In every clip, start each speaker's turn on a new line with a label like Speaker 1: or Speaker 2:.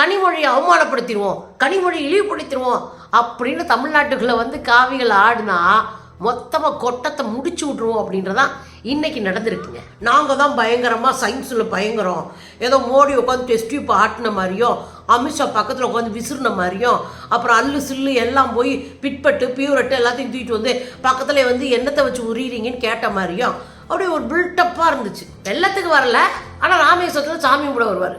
Speaker 1: கனிமொழியை அவமானப்படுத்திடுவோம் கனிமொழி இழிவுபடுத்திடுவோம் அப்படின்னு தமிழ்நாட்டுக்குள்ளே வந்து காவிகள் ஆடினா மொத்தமாக கொட்டத்தை முடிச்சு விட்ருவோம் அப்படின்றதான் இன்னைக்கு நடந்திருக்குங்க. நாங்கள் தான் பயங்கரமாக சயின்ஸில் பயங்கரம். ஏதோ மோடி உட்காந்து டெஸ்ட் டியூப் ஆட்டின மாதிரியும் அமித்ஷா பக்கத்தில் உட்காந்து விசிறின மாதிரியும் அப்புறம் அல்லு சில்லு எல்லாம் போய் பிட்பட்டு பியூரட்டு எல்லாத்தையும் தூக்கிட்டு வந்து பக்கத்தில் வந்து என்னத்தை வச்சு உரியிறீங்கன்னு கேட்ட மாதிரியும் அப்படியே ஒரு பில்டப்பாக இருந்துச்சு. எல்லாத்துக்கும் வரல ஆனால் ராமேஸ்வரத்தில் சாமி கும்பிட வருவார்.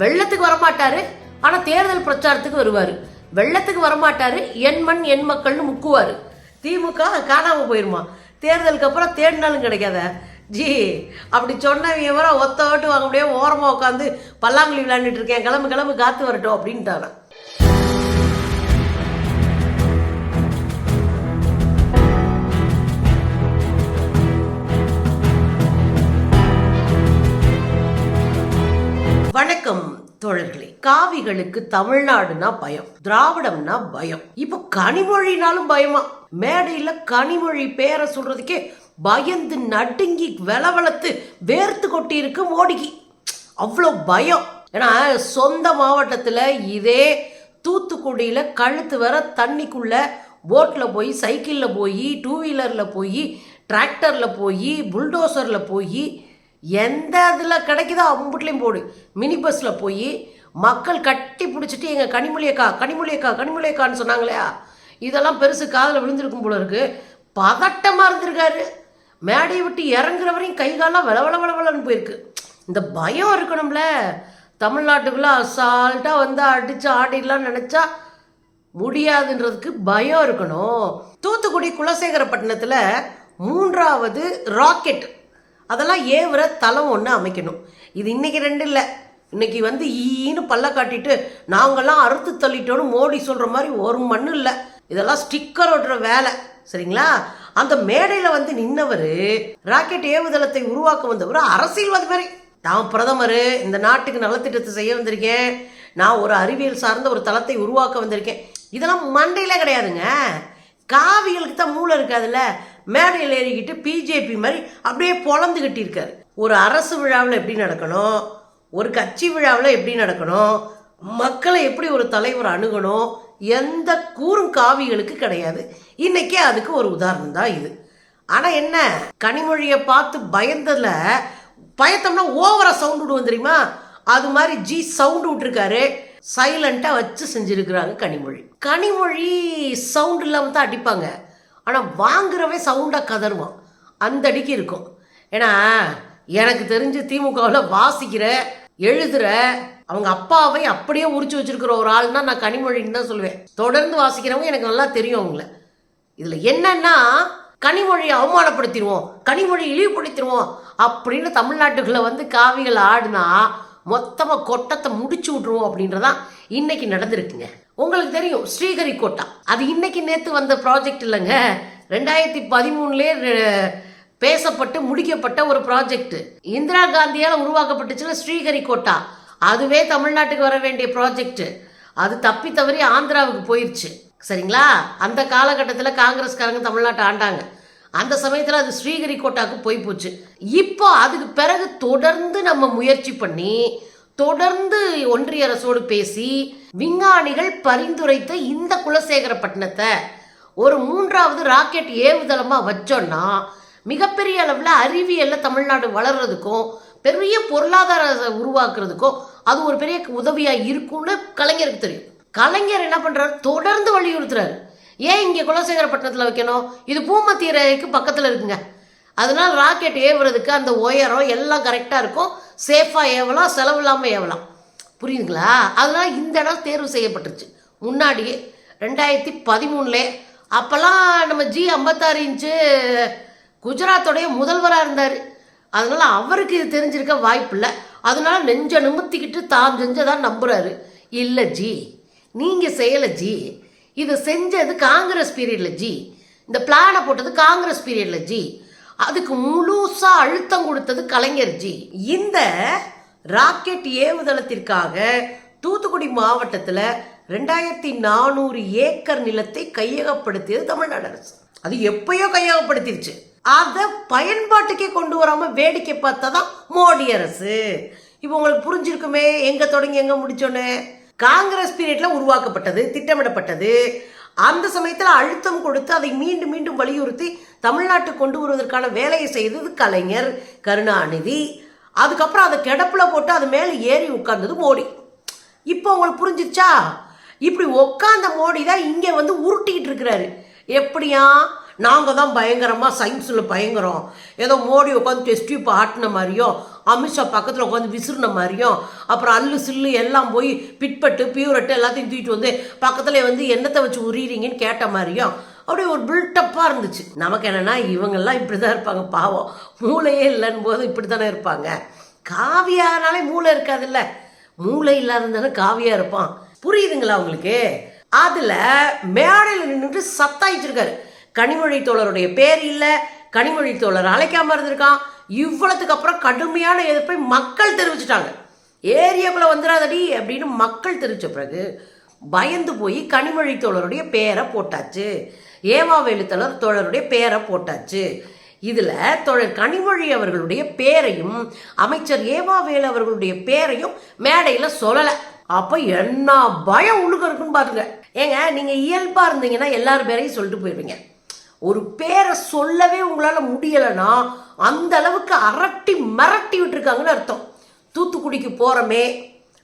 Speaker 1: வெள்ளத்துக்கு வரமாட்டாரு ஆனால் தேர்தல் பிரச்சாரத்துக்கு வருவார். வெள்ளத்துக்கு வரமாட்டாரு என் மண் என் மக்கள்னு முக்குவார். திமுக காணாமல் போயிருமா? தேர்தலுக்கு அப்புறம் தேடினாலும் கிடைக்காத. ஜி அப்படி சொன்ன விவரம் ஒத்த ஓட்டு வாங்க முடியாது ஓரமாக உட்காந்து பல்லாங்குழி விளையாண்டுட்டு இருக்கேன். கிளம்பு கிளம்பு காத்து வரட்டும் அப்படின்ட்டாங்க. தோழர்களே காவிகளுக்கு தமிழ்நாடுனா பயம் திராவிடம்னா பயம். இப்போ கனிமொழினாலும் பயமா? மேடையில கனிமொழி பேரை சொல்றதுக்கே பயந்து நடுங்கி வெலவெலத்து வேர்த்து கொட்டி இருக்கு மோடிக்கு. அவ்வளோ பயம். ஏன்னா சொந்த மாவட்டத்தில் இதே தூத்துக்குடியில் கழுத்து வர தண்ணிக்குள்ள போட்டில் போய் சைக்கிளில் போய் டூ வீலரில் போய் டிராக்டரில் போய் புல்டோசரில் போய் எந்த இதில் கிடைக்குதோ அம்புட்லேயும் போடு. மினி பஸ்ஸில் போய் மக்கள் கட்டி பிடிச்சிட்டு எங்கள் கனிமொழியக்கா கனிமொழியக்கா கனிமொழியக்கான்னு சொன்னாங்களே. இதெல்லாம் பெருசு காதில் விழுந்திருக்கும் போல இருக்கு. பதட்டமாக இருந்திருக்காரு. மேடையை விட்டு இறங்குற வரையும் கை காலெல்லாம் வள வள வளவளன்னு போயிருக்கு. இந்த பயம் இருக்கணும்ல. தமிழ்நாட்டுக்குள்ளே அசால்ட்டாக வந்து அடித்து ஆடிடலாம்னு நினச்சா முடியாதுன்றதுக்கு பயம் இருக்கணும். தூத்துக்குடி குலசேகரப்பட்டினத்தில் மூன்றாவது ராக்கெட் அதெல்லாம் ஏவுற தளம் ஒன்று அமைக்கணும். இது இன்னைக்கு ரெண்டு இல்லை. இன்னைக்கு வந்து ஈன்னு பல்ல காட்டிட்டு நாங்கள்லாம் அறுத்து தள்ளிட்டோன்னு மோடி சொல்கிற மாதிரி ஒரு மண் இல்லை. இதெல்லாம் ஸ்டிக்கர் ஓட்டுற வேலை. சரிங்களா? அந்த மேடையில் வந்து நின்னவர் ராக்கெட் ஏவுதளத்தை உருவாக்க வந்தவர் அரசியல்வாதி மாதிரி. நான் பிரதமர் இந்த நாட்டுக்கு நலத்திட்டத்தை செய்ய வந்திருக்கேன். நான் ஒரு அறிவியல் சார்ந்த ஒரு தளத்தை உருவாக்க வந்திருக்கேன். இதெல்லாம் மண்டையில கிடையாதுங்க. காவிகளுக்கு தான் மூளை இருக்காதுல்ல. மேடையில் ஏறிக்கிட்டு பிஜேபி மாதிரி அப்படியே பொழந்துக்கிட்டு இருக்காரு. ஒரு அரசு விழாவில் எப்படி நடக்கணும்? ஒரு கட்சி விழாவில் எப்படி நடக்கணும்? மக்களை எப்படி ஒரு தலைவர் அணுகணும்? எந்த கூறும் காவிகளுக்கு கிடையாது. இன்னைக்கே அதுக்கு ஒரு உதாரணம் தான் இது. ஆனால் என்ன? கனிமொழியை பார்த்து பயந்ததில் பயத்தோம்னா ஓவரா சவுண்ட் விடுவோம் தெரியுமா? அது மாதிரி ஜி சவுண்ட் விட்டுருக்காரு. சைலண்ட்டாக வச்சு செஞ்சுருக்கிறாங்க கனிமொழி. கனிமொழி சவுண்ட் இல்லாமல் தான் அடிப்பாங்க. ஆனால் வாங்குறவன் சவுண்டாக கதறுவான். அந்த அடிக்கு இருக்கும். ஏன்னா எனக்கு தெரிஞ்சு திமுகவில் வாசிக்கிற எழுதுற அவங்க அப்பாவை அப்படியே உரிச்சு வச்சிருக்கிற ஒரு ஆள்னா நான் கனிமொழின்னு தான் சொல்லுவேன். தொடர்ந்து வாசிக்கிறவங்க எனக்கு நல்லா தெரியும் அவங்கள. இதில் என்னன்னா கனிமொழியை அவமானப்படுத்திடுவோம். கனிமொழி இழிவுபடுத்திடுவோம். அப்படின்னு தமிழ்நாட்டுக்குள்ளே வந்து காவிகள் ஆடுனா மொத்தமாக கொட்டத்தை முடிச்சு விட்ருவோம் அப்படின்றதான் இன்னைக்கு நடந்திருக்குங்க. உங்களுக்கு தெரியும் ஸ்ரீஹரிகோட்டா. அது இன்னைக்கு நேற்று வந்த ப்ராஜெக்ட் இல்லைங்க. ரெண்டாயிரத்தி பதிமூணுலே பேசப்பட்டு முடிக்கப்பட்ட ஒரு ப்ராஜெக்ட் இந்திரா காந்தியால் உருவாக்கப்பட்டுச்சுல ஸ்ரீஹரிகோட்டா. அதுவே தமிழ்நாட்டுக்கு வர வேண்டிய ப்ராஜெக்ட் அது தப்பி தவறி ஆந்திராவுக்கு போயிடுச்சு சரிங்களா? அந்த காலகட்டத்தில் காங்கிரஸ்காரங்க தமிழ்நாட்டை ஆண்டாங்க. அந்த சமயத்தில் அது ஸ்ரீஹரிகோட்டாவுக்கு போய் போச்சு. இப்போ அதுக்கு பிறகு தொடர்ந்து நம்ம முயற்சி பண்ணி தொடர்ந்து ஒன்றிய அரசோடு பேசி விஞ்ஞானிகள் பரிந்துரைத்த இந்த குலசேகரப்பட்டினத்தை ஒரு மூன்றாவது ராக்கெட் ஏவுதளமாக வச்சோன்னா மிகப்பெரிய அளவில் அறிவியலில் தமிழ்நாடு வளர்கிறதுக்கும் பெரிய பொருளாதார உருவாக்குறதுக்கும் அது ஒரு பெரிய உதவியாக இருக்கும்னு கலைஞருக்கு தெரியும். கலைஞர் என்ன பண்ணுறாரு தொடர்ந்து வலியுறுத்துறாரு. ஏன் இங்கே குலசேகரப்பட்டினத்தில் வைக்கணும்? இது பூமத்திய ரேகைக்கு பக்கத்தில் இருக்குங்க. அதனால் ராக்கெட் ஏவுறதுக்கு அந்த உயரம் எல்லாம் கரெக்டாக இருக்கும். சேஃபாக ஏவலாம் செலவு இல்லாமல் ஏவலாம். புரியுதுங்களா? அதனால இந்த இடம் தேர்வு செய்யப்பட்டுருச்சு. முன்னாடியே ரெண்டாயிரத்தி பதிமூணுல அப்போல்லாம் நம்ம ஜி ஐம்பத்தாறு இன்ச்சு குஜராத்தோடைய முதல்வராக இருந்தார். அதனால் அவருக்கு இது தெரிஞ்சிருக்க வாய்ப்பில்லை. அதனால் நெஞ்ச நிமித்திக்கிட்டு தான் செஞ்சதான் நம்புகிறாரு இல்லை ஜி நீங்கள் செய்யலை ஜி. இதை செஞ்சது காங்கிரஸ் பீரியடில் ஜி. இந்த பிளானை போட்டது காங்கிரஸ் பீரியடில் ஜி. அதுக்கு முழுசாக அழுத்தம் கொடுத்தது கலைஞர் ஜி. இந்த ராக்கெட் ஏவுதளத்திற்காக தூத்துக்குடி மாவட்டத்தில் ரெண்டாயிரத்தி நானூறு ஏக்கர் நிலத்தை கையகப்படுத்தியது தமிழ்நாடு அரசு. அது எப்பயோ கையகப்படுத்திருச்சு. அதை பயன்பாட்டுக்கே கொண்டு வராமல் வேடிக்கை பார்த்தா தான் மோடி அரசு. இப்போ உங்களுக்கு புரிஞ்சிருக்குமே எங்கே தொடங்கி எங்கே முடிச்சோன்னு? காங்கிரஸ் பீரியட்ல உருவாக்கப்பட்டது திட்டமிடப்பட்டது. அந்த சமயத்தில் அழுத்தம் கொடுத்து அதை மீண்டும் மீண்டும் வலியுறுத்தி தமிழ்நாட்டுக்கு கொண்டு வருவதற்கான வேலையை செய்தது கலைஞர் கருணாநிதி. அதுக்கப்புறம் அதை கிடப்பில் போட்டு அது மேலே ஏறி உட்கார்ந்தது மோடி. இப்போ உங்களுக்கு புரிஞ்சிருச்சா? இப்படி உட்காந்த மோடி தான் இங்கே வந்து உருட்டிக்கிட்டு இருக்கிறாரு. எப்படியா? நாங்கள் தான் பயங்கரமாக சயின்ஸில் பயங்கரம். ஏதோ மோடி உட்காந்து டெஸ்ட் டியூப் ஆட்டின மாதிரியும் அமித்ஷா பக்கத்தில் உட்காந்து விசிறின மாதிரியும் அப்புறம் அல்லு சில்லு எல்லாம் போய் பிட்பட்டு பியூரட்டு எல்லாத்தையும் தூக்கிட்டு வந்து பக்கத்தில் வந்து என்னத்தை வச்சு உரியிறீங்கன்னு கேட்ட மாதிரியும் அப்படியே ஒரு பில்டப்பாக இருந்துச்சு. நமக்கு என்னென்னா இவங்கெல்லாம் இப்படி தான் இருப்பாங்க. பாவம். மூளையே இல்லைன்னு போது இப்படி தானே இருப்பாங்க. காவியானாலே மூளை இருக்காதுல்ல. மூளை இல்லாததானே காவியாக இருப்பான். புரியுதுங்களா உங்களுக்கு? அதில் மேடையில் நின்றுட்டு சத்தாயிச்சிருக்காரு கனிமொழி தோழருடைய பேர் இல்லை. கனிமொழி தோழர் அழைக்காம இருந்திருக்கான். இவ்வளவுக்கு அப்புறம் கடுமையான எதிர்ப்பை மக்கள் தெரிவிச்சிட்டாங்க. ஏரியாக்குள்ள வந்துடாதடி அப்படின்னு மக்கள் தெரிவித்த பிறகு பயந்து போய் கனிமொழி தோழருடைய பேரை போட்டாச்சு. ஏவாவேலு தோழருடைய பேரை போட்டாச்சு. இதில் தோழர் கனிமொழி அவர்களுடைய பேரையும் அமைச்சர் ஏவாவேல் அவர்களுடைய பேரையும் மேடையில் சொல்லலை. அப்போ என்ன பயம் உள்ளுக்கு இருக்குன்னு பாருங்க. ஏங்க நீங்கள் இயல்பாக இருந்தீங்கன்னா எல்லார் பேரையும் சொல்லிட்டு போயிடுவீங்க ஒரு பேரை சொல்லவே உங்களால் முடியலைன்னா அந்த அளவுக்கு அரட்டி மிரட்டி விட்டுருக்காங்கன்னு அர்த்தம். தூத்துக்குடிக்கு போகிறோமே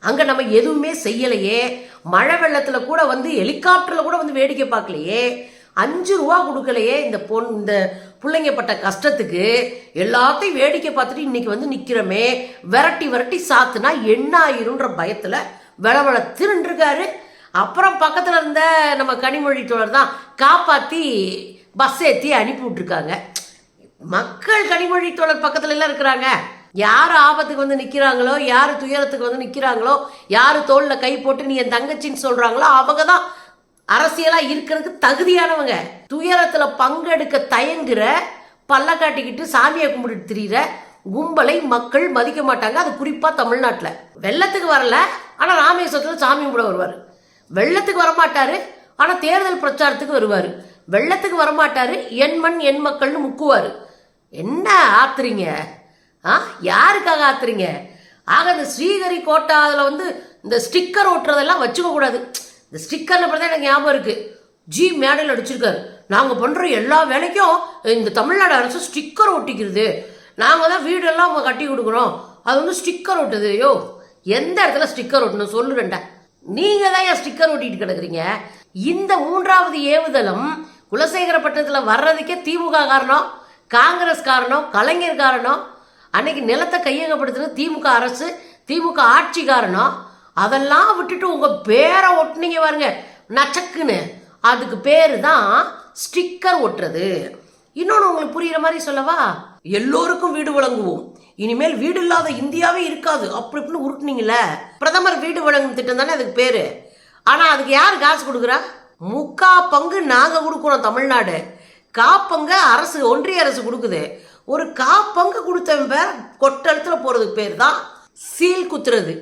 Speaker 1: அங்கே நம்ம எதுவுமே செய்யலையே மழை வெள்ளத்தில் கூட வந்து ஹெலிகாப்டரில் கூட வந்து வேடிக்கை பார்க்கலையே அஞ்சு ரூபா கொடுக்கலையே இந்த பொன் இந்த பிள்ளைங்க பட்ட கஷ்டத்துக்கு. எல்லாத்தையும் வேடிக்கை பார்த்துட்டு இன்னைக்கு வந்து நிற்கிறோமே விரட்டி விரட்டி சாத்துனா என்ன ஆயிருன்ற வெள விளவள திருன்றிருக்காரு அப்புறம் பக்கத்தில் இருந்த நம்ம கனிமொழி தோழர் தான் காப்பாற்றி பஸ் ஏற்றி அனுப்பி விட்டுருக்காங்க. மக்கள் கனிமொழி தோழர் பக்கத்துல எல்லாம் இருக்கிறாங்க. யார் ஆபத்துக்கு வந்து நிற்கிறாங்களோ யார் துயரத்துக்கு வந்து நிற்கிறாங்களோ யார் தோளில் கை போட்டு நீ என் தங்கச்சின்னு சொல்கிறாங்களோ அவங்க தான் அரசியலா இருக்கிறதுக்கு தகுதியானவங்க. துயரத்துல பங்கெடுக்க தயங்குற பல்ல காட்டிக்கிட்டு சாமியை கும்பிட்டு திரியிற கும்பலை மக்கள் மதிக்க மாட்டாங்க. அது குறிப்பா தமிழ்நாட்டில். வெள்ளத்துக்கு வரல ஆனா ராமேஸ்வரத்தில் சாமி கும்பிட வருவார். வெள்ளத்துக்கு வரமாட்டாரு ஆனா தேர்தல் பிரச்சாரத்துக்கு வருவார். வெள்ளத்துக்கு வரமாட்டாரு என் மண் என் மக்கள்னு முக்குவார். என்ன ஆத்துறீங்க? ஆ? யாருக்காக ஆத்துறீங்க? ஆக இந்த ஸ்ரீஹரி கோட்டா அதில் வந்து இந்த ஸ்டிக்கர் ஒட்டுறதெல்லாம் வச்சுக்க கூடாது இந்த ஸ்டிக்கரில் தான் எனக்கு ஞாபகம் இருக்குது ஜி மேடையில் அடிச்சிருக்காரு. நாங்கள் பண்ணுற எல்லா வேலைக்கும் இந்த தமிழ்நாடு அரசு ஸ்டிக்கர் ஒட்டிக்கிறது. நாங்கள் தான் வீடெல்லாம் அவங்க கட்டி கொடுக்குறோம். அது வந்து ஸ்டிக்கர் ஒட்டுது. ஐயோ எந்த இடத்துல ஸ்டிக்கர் ஒட்டணும் சொல்லுறேன்டா நீங்கள் தான் ஏன் ஸ்டிக்கர் ஒட்டிட்டு கிடக்குறீங்க? இந்த மூன்றாவது ஏவுதளம் குலசேகரப்பட்டினத்தில் வர்றதுக்கே திமுக காரணம் காங்கிரஸ் காரணம் கலைஞர் காரணம் அன்னைக்கு நிலத்தை கையகப்படுத்துறது திமுக அரசு திமுக ஆட்சி காரணம். அதெல்லாம் விட்டுட்டு உங்கள் பேரை ஒட்டுனீங்க பாருங்க. நச்சக்குன்னு. அதுக்கு பேர் தான் ஸ்டிக்கர் ஒட்டுறது. இன்னொன்று உங்களுக்கு புரிகிற மாதிரி சொல்லவா? எல்லோருக்கும் வீடு வழங்குவோம். இனிமேல் வீடு இல்லாத இந்தியாவே இருக்காது. அப்படி இப்படின்னு உருட்டுனீங்கள பிரதமர் வீடு வழங்கும் திட்டம் தானே அதுக்கு பேர். ஆனால் அதுக்கு யார் காசு கொடுக்குறா? முக்கா பங்கு நாங்கள் கொடுக்குறோம் தமிழ்நாடு. காப்பங்க அரசு ஒன்றிய அரசு கொடுக்குது. ஒரு காப்பங்கு கொடுத்தவன் பேர் கொட்டழுத்துல போகிறதுக்கு பேர் தான் சீல் குத்துறது.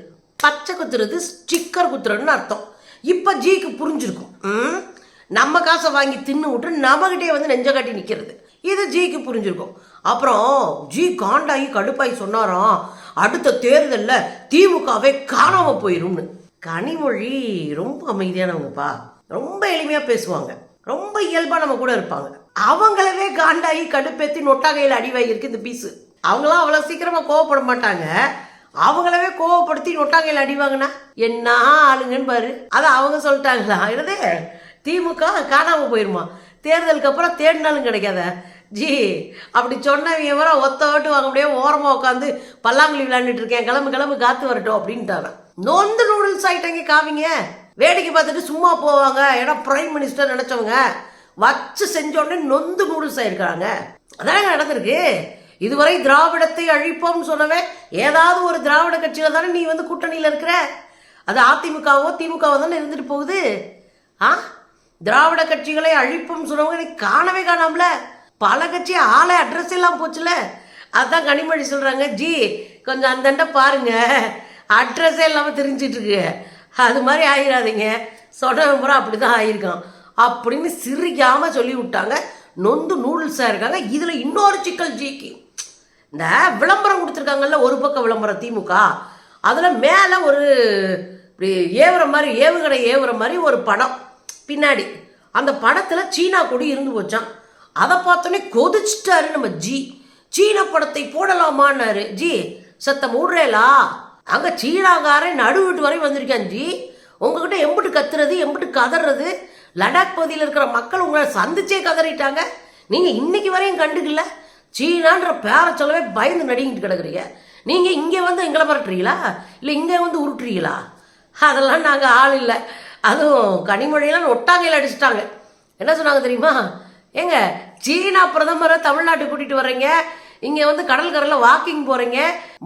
Speaker 1: பச்சை குத்துறது ஸ்டிக்கர் குத்துறதுன்னு அர்த்தம். இப்போ ஜிக்கு புரிஞ்சிருக்கும். ம்? நம்ம காசை வாங்கி தின்னு விட்டு நம்மகிட்டே வந்து நெஞ்ச காட்டி நிற்கிறது இது ஜிக்கு புரிஞ்சிருக்கும். அப்புறம் ஜி காண்டாகி கடுப்பாகி சொன்னாராம் அடுத்த தேர்தலில் திமுகவே காணாமல் போயிரும்னு. கனிமொழி ரொம்ப அமைதியானவங்கப்பா. ரொம்ப எளிமையாக பேசுவாங்க. ரொம்ப இயல்பாக நம்ம கூட இருப்பாங்க. அவங்களவே காண்டாகி கடுப்பேற்றி நொட்டாகையில் அடி வாங்கியிருக்கு இந்த பீஸு. அவங்களாம் அவ்வளோ சீக்கிரமாக கோவப்பட மாட்டாங்க. அவங்களவே கோவப்படுத்தி நொட்டாங்கையில் அடிவாங்கண்ணா என்ன ஆளுங்கன்னு பாரு. அதை அவங்க சொல்லிட்டாங்களா? என்னது? திமுக காணாம போயிருமா? தேர்தலுக்கு அப்புறம் தேடினாலும் கிடைக்காத. ஜி அப்படி சொன்னவங்க வர ஒத்த ஓட்டு வாங்க முடியாது ஓரமாக உட்காந்து பல்லாங்குழி விளையாண்டுட்டு இருக்கேன். கிளம்பு கிளம்பு காத்து வரட்டும் அப்படின்ட்டாங்க. நொந்து நூடுல்ஸ் ஆயிட்டாங்க காவிங்க. வேடிக்கை பார்த்துட்டு சும்மா போவாங்க. ஏன்னா பிரைம் மினிஸ்டர் நினைச்சவங்க வச்சு செஞ்சோடனே நொந்து நூடுல்ஸ் ஆயிருக்காங்க அதானங்க நடந்திருக்கு. இதுவரை திராவிடத்தை அழிப்போம்னு சொன்னவே ஏதாவது ஒரு திராவிட கட்சியில் தானே நீ வந்து கூட்டணியில் இருக்கிற? அது அதிமுகவோ திமுகவோ தானே இருந்துட்டு போகுது. ஆ? திராவிட கட்சிகளை அழிப்பும் சொன்னவங்க நீ காணவே காணாமல? பல கட்சி ஆளை அட்ரஸ் எல்லாம் போச்சுல. அதுதான் கனிமொழி சொல்கிறாங்க ஜி கொஞ்சம் அந்தண்ட பாருங்க. அட்ரஸே இல்லாமல் தெரிஞ்சிட்டு இருக்கு. அது மாதிரி ஆயிடாதீங்க சொன்ன முறை அப்படி தான் ஆயிருக்கான் அப்படின்னு சிரிக்காமல் சொல்லி விட்டாங்க நொந்து நூடுல்ஸாக இருக்காங்க. இதில் இன்னொரு சிக்கல் ஜிக்கு. இந்த விளம்பரம் கொடுத்துருக்காங்கல்ல ஒரு பக்கம் விளம்பரம் திமுக அதில் மேலே ஒரு இப்படி ஏவுற மாதிரி ஏவுகணை ஏவுற மாதிரி ஒரு படம் பின்னாடி. அந்த படத்தில் சீனா கொடி இருந்து போச்சான் அதை பார்த்தோன்னே கொதிச்சிட்டாரு நம்ம ஜி. சீன படத்தை போடலாமான்னாரு. ஜி சத்த மூடுறேலா அங்கே சீனாக்காரன் நடுவீட்டு வரையும் வந்திருக்கான் ஜி. உங்ககிட்ட எம்பிட்டு கத்துறது எம்பிட்டு கதறது லடாக் பகுதியில் இருக்கிற மக்கள் உங்களை சந்திச்சே கதறிட்டாங்க. நீங்கள் இன்னைக்கு வரையும் கண்டுக்கல. சீனான்ற பேரை சொல்லவே பயந்து நடிங்கிட்டு கிடக்குறீங்க. நீங்கள் இங்கே வந்து எங்களை மிரட்டுறீங்களா? இல்லை இங்கே வந்து உருட்டுறீங்களா? அதெல்லாம் நாங்கள் ஆள் இல்லை. அதுவும் கனிமொழியெல்லாம் ஒட்டாங்கையில் அடிச்சிட்டாங்க. என்ன சொன்னாங்க தெரியுமா? ஏங்க சீனா பிரதமரை தமிழ்நாட்டுக்கு கூட்டிகிட்டு வர்றீங்க. இங்கே வந்து கடற்கரையில் வாக்கிங் போகிறீங்க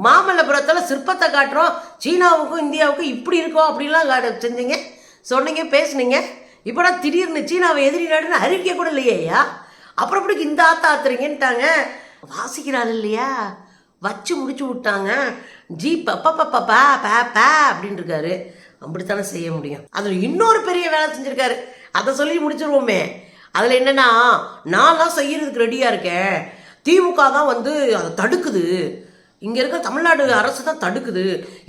Speaker 1: மாமல்லபுரத்தில் சிற்பத்தை காட்டுறோம். சீனாவுக்கும் இந்தியாவுக்கும் இப்படி இருக்கோம் அப்படிலாம் செஞ்சீங்க. சொன்னீங்க பேசுனீங்க. இப்போடா திடீர்னு சீனாவை எதிரி நாடுன்னு அறிவிக்க கூட இல்லையா அப்புறம் எப்படி இந்த ஆத்தாத்துறீங்கன்ட்டாங்க வாசிக்கிறாள் இல்லையா? வச்சு முடிச்சு விட்டாங்க. ஜி பப்பா பப்பா பா பா பா அப்படின்னு இருக்காரு அப்படித்தானே செய்ய முடியும். அதில் இன்னொரு பெரிய வேலை செஞ்சுருக்காரு. அதை சொல்லி முடிச்சிருவோமே. அதில் என்னன்னா நான்லாம் செய்யறதுக்கு ரெடியாக இருக்கேன். திமுக தான் வந்து அதை தடுக்குது. இங்கே இருக்க தமிழ்நாடு அரசு தான் தடுக்குது.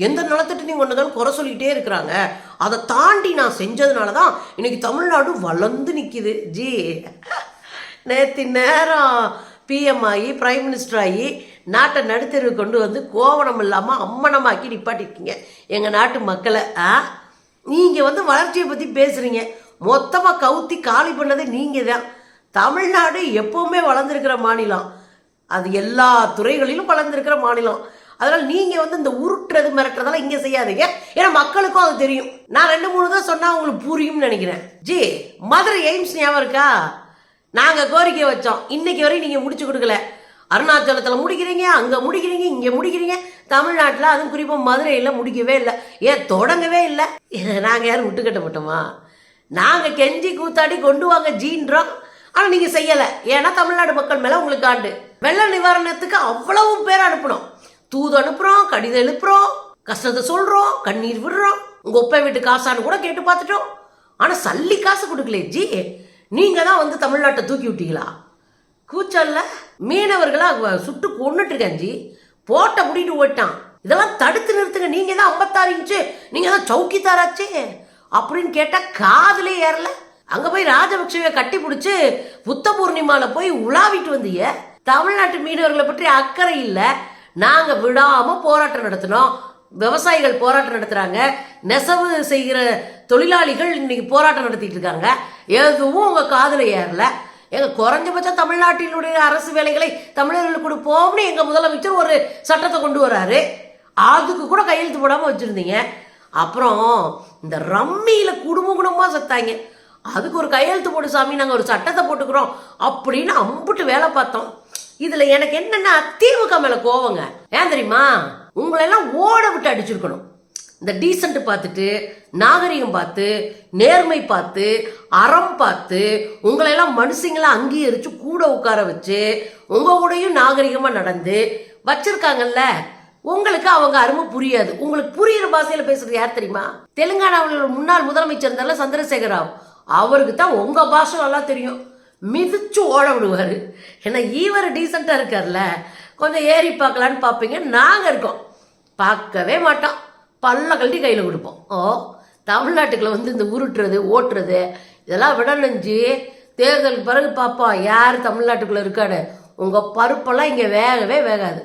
Speaker 1: எந்த நிலத்திட்டு நீங்கள் ஒன்றுதான் குறை சொல்லிக்கிட்டே இருக்கிறாங்க. அதை தாண்டி நான் செஞ்சதுனால தான் இன்னைக்கு தமிழ்நாடு வளர்ந்து நிற்கிது ஜி. நேற்று நேரம் பிஎம் ஆகி பிரைம் மினிஸ்டர் ஆகி நாட்டை நடுத்தெருவு கொண்டு வந்து கோவணம் இல்லாமல் அம்மனமாக்கி நிப்பாட்டிருக்கீங்க. எங்கள் நாட்டு மக்களை ஆ? நீங்கள் வந்து வளர்ச்சியை பற்றி பேசுகிறீங்க மொத்தமாக கவுத்தி காலி பண்ணதே நீங்கள் தான் தமிழ்நாடு எப்போவுமே வளர்ந்துருக்கிற மாநிலம். அது எல்லா துறைகளிலும் வளர்ந்துருக்கிற மாநிலம். அதனால் நீங்கள் வந்து இந்த உருட்டுறது மிரட்டுறதெல்லாம் இங்கே செய்யாதீங்க. ஏன்னா மக்களுக்கும் அது தெரியும். நான் ரெண்டு மூணு தான் சொன்னால் உங்களுக்கு புரியும்னு நினைக்கிறேன். ஜி மதுரை எய்ம்ஸ் ஞாபகம் இருக்கா? நாங்கள் கோரிக்கை வச்சோம். இன்னைக்கு வரையும் நீங்கள் முடிச்சு கொடுக்கல. அருணாச்சலத்தில் முடிக்கிறீங்க அங்கே முடிக்கிறீங்க இங்கே முடிக்கிறீங்க. தமிழ்நாட்டில் அதுவும் குறிப்பாக மதுரையில் முடிக்கவே இல்லை. ஏன் தொடங்கவே இல்லை. நாங்கள் யாரும் விட்டுக்கட்டப்பட்டோமா நாங்கள் கெஞ்சி கூத்தாடி கொண்டு வாங்க ஜீன்றோம். ஆனால் நீங்கள் செய்யலை. ஏன்னா தமிழ்நாடு மக்கள் மேலே உங்களுக்கு ஆண்டு. வெள்ள நிவாரணத்துக்கு அவ்வளவு பேர் அனுப்பணும். தூது அனுப்புகிறோம் கடிதம் எழுப்புறோம் கஷ்டத்தை சொல்கிறோம் கண்ணீர் விடுறோம். உங்கள் ஒப்பை வீட்டு காசான்னு கூட கேட்டு பார்த்துட்டோம். ஆனால் சல்லி காசு கொடுக்கலையே ஜி. நீங்கள் தான் வந்து தமிழ்நாட்டை தூக்கி விட்டீங்களா? கூச்சல்ல மீனவர்களாக சுட்டு கொண்டுட்டு இருக்கேன் ஜி. போட்ட முடிட்டு ஓட்டான் இதெல்லாம் தடுத்து நிறுத்துங்க. நீங்க தான் ஐம்பத்தாறு இன்ச்சு. நீங்க தான் சௌக்கிதாராச்சே அப்படின்னு கேட்டா காதலே ஏறல. அங்க போய் ராஜபக்சவை கட்டி பிடிச்சு புத்த பூர்ணிமால போய் உலாவிட்டு வந்தீங்க தமிழ்நாட்டு மீனவர்களை பற்றி அக்கறை இல்லை. நாங்க விடாம போராட்டம் நடத்தினோம். விவசாயிகள் போராட்டம் நடத்துறாங்க. நெசவு செய்கிற தொழிலாளிகள் இன்னைக்கு போராட்டம் நடத்திட்டு இருக்காங்க. எதுவும் உங்க காதுல ஏறல. எங்க குறைஞ்சபட்சம் தமிழ்நாட்டினுடைய அரசு வேலைகளை தமிழர்களுக்கு கொடுப்போம்னு எங்க முதலமைச்சர் ஒரு சட்டத்தை கொண்டு வராரு. அதுக்கு கூட கையெழுத்து போடாம வச்சிருந்தீங்க. அப்புறம் இந்த ரம்மியில குடும்ப குடும்பமா செத்தாங்க. அதுக்கு ஒரு கையெழுத்து போட்டு சாமி நாங்கள் ஒரு சட்டத்தை போட்டுக்கிறோம் அப்படின்னு அம்புட்டு வேலை பார்த்தோம். இதுல எனக்கு என்னென்ன திமுக மேல கோவங்க. ஏன் தெரியுமா? உங்களெல்லாம் ஓட விட்டு அடிச்சிருக்கணும். இந்த டீசண்ட்டு பார்த்துட்டு நாகரிகம் பார்த்து நேர்மை பார்த்து அறம் பார்த்து உங்களையெல்லாம் மனுஷங்களாம் அங்கீகரித்து கூட உட்கார வச்சு உங்கள் கூடயும் நாகரிகமாக நடந்து வச்சிருக்காங்கல்ல உங்களுக்கு அவங்க அருமை புரியாது. உங்களுக்கு புரியுற பாஷையில் பேசுறது யார் தெரியுமா? தெலுங்கானாவில் முன்னாள் முதலமைச்சர் இருந்தாலும் சந்திரசேகர் ராவ். அவருக்கு தான் உங்கள் பாஷை நல்லா தெரியும். மிதிச்சு ஓட விடுவார். ஏன்னா ஈவர் டீசெண்டாக இருக்கார்ல. கொஞ்சம் ஏறி பார்க்கலான்னு பார்ப்பீங்க. நாங்கள் இருக்கோம். பார்க்கவே மாட்டோம். பல்ல கழட்டி கையில் கொடுப்போம். ஓ தமிழ்நாட்டுக்குள்ள வந்து இந்த உருட்டுறது ஓட்டுறது இதெல்லாம் விடணுஞ்சி தேர்தலுக்கு பிறகு பார்ப்போம் யார் தமிழ்நாட்டுக்குள்ளே இருக்கான்னு. உங்கள் பருப்பெல்லாம் இங்கே வேகவே வேகாது.